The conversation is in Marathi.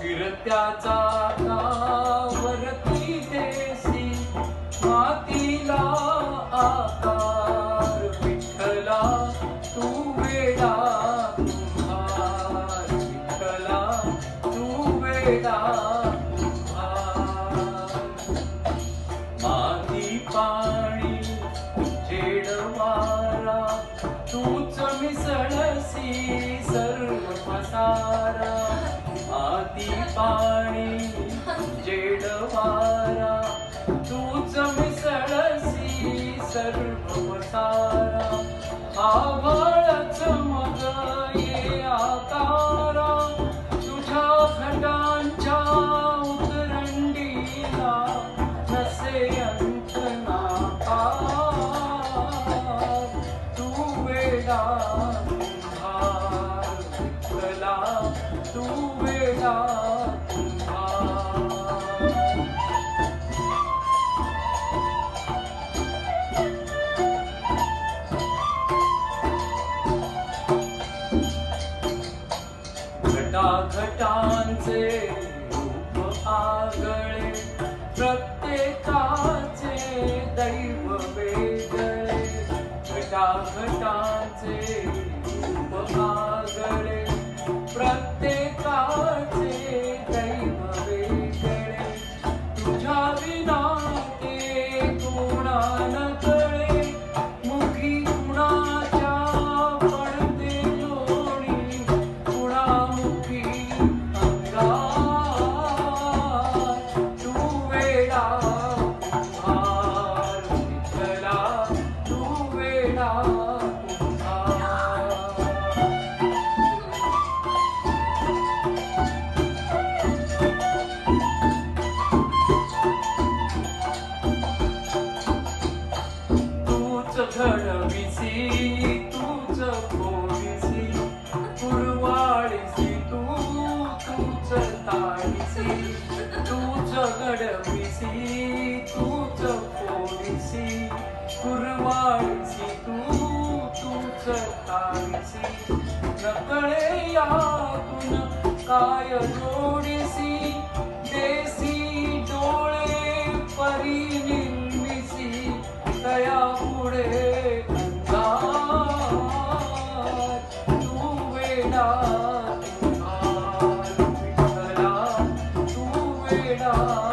फिरत्याचा वरती देसी मातीला आकार विठ्ठला तू वेडा कुंभार विठ्ठला तू वेडा कुंभार माती पाणी झेड वारा तूच मिसळसी पाणी जेड वारा तूच मिसळसी सर्व सारा आभाळच मग ये आकारा. तुझ्या घटांच्या उतरंडीला नसे अंत नाकार. तू वेडा तू वेडा घटांचे रूप आगळे प्रत्येकाचे दैव वेगळे. घटाघटांचे रूप आगळे प्रत्येकाचे नकळे यातून काय तो तू वेडा